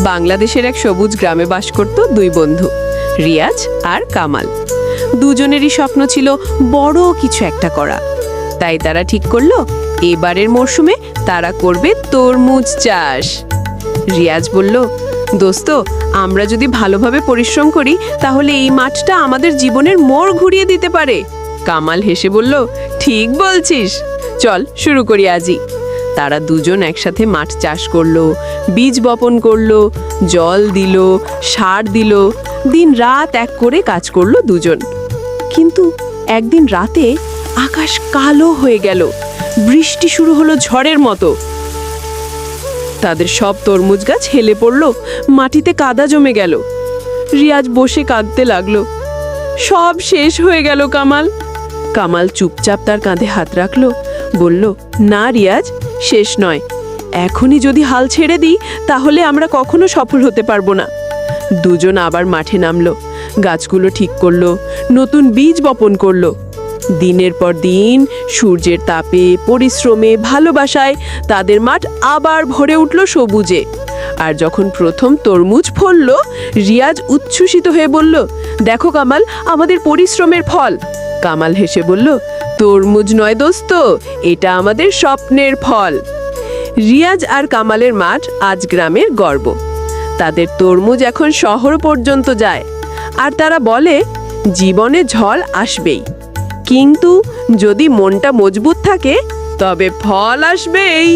বাংলাদেশের এক সবুজ গ্রামে বাস করত দুই বন্ধু, রিয়াজ আর কামাল। দুজনেরই স্বপ্ন ছিল বড় কিছু একটা করা। তাই তারা ঠিক করল, এবারের মরশুমে তারা করবে তরমুজ চাষ। রিয়াজ বলল, দোস্ত, আমরা যদি ভালোভাবে পরিশ্রম করি, তাহলে এই মাঠটা আমাদের জীবনের মোড় ঘুরিয়ে দিতে পারে। কামাল হেসে বলল, ঠিক বলছিস। চল, শুরু করি আজই। তারা দুজন একসাথে মাঠ চাষ করল, বীজ বপন করল, জল দিল, সার দিল, দিন রাত এক করে কাজ করল দুজন। কিন্তু একদিন রাতে আকাশ কালো হয়ে গেল, বৃষ্টি শুরু হলো ঝড়ের মতো। তাদের সব তরমুজ গাছ হেলে পড়ল, মাটিতে কাদা জমে গেল। রিয়াজ বসে কাঁদতে লাগল। সব শেষ হয়ে গেল কামাল। কামাল চুপচাপ তার কাঁধে হাত রাখল, বলল, না রিয়াজ শেষ নয়। এখনই যদি হাল ছেড়ে দিই, তাহলে আমরা কখনো সফল হতে পারব না। দুজন আবার মাঠে নামলো। গাছগুলো ঠিক করল। নতুন বীজ বপন করল। দিনের পর দিন সূর্যের তাপে, পরিশ্রমে, ভালোবাসায় তাদের মাঠ আবার ভরে উঠল সবুজে। আর যখন প্রথম তরমুজ ফলল, রিয়াজ উচ্ছ্বসিত হয়ে বলল, দেখো কামাল, আমাদের পরিশ্রমের ফল। কামাল হেসে বলল তরমুজ নয় দোস্ত, এটা আমাদের স্বপ্নের ফল। রিয়াজ আর কামালের মাঠ আজ গ্রামের গর্ব। তাদের তরমুজ এখন শহর পর্যন্ত যায়, আর তারা বলে, জীবনে ঝল আসবেই। কিন্তু যদি মনটা মজবুত থাকে, তবে ফল আসবেই।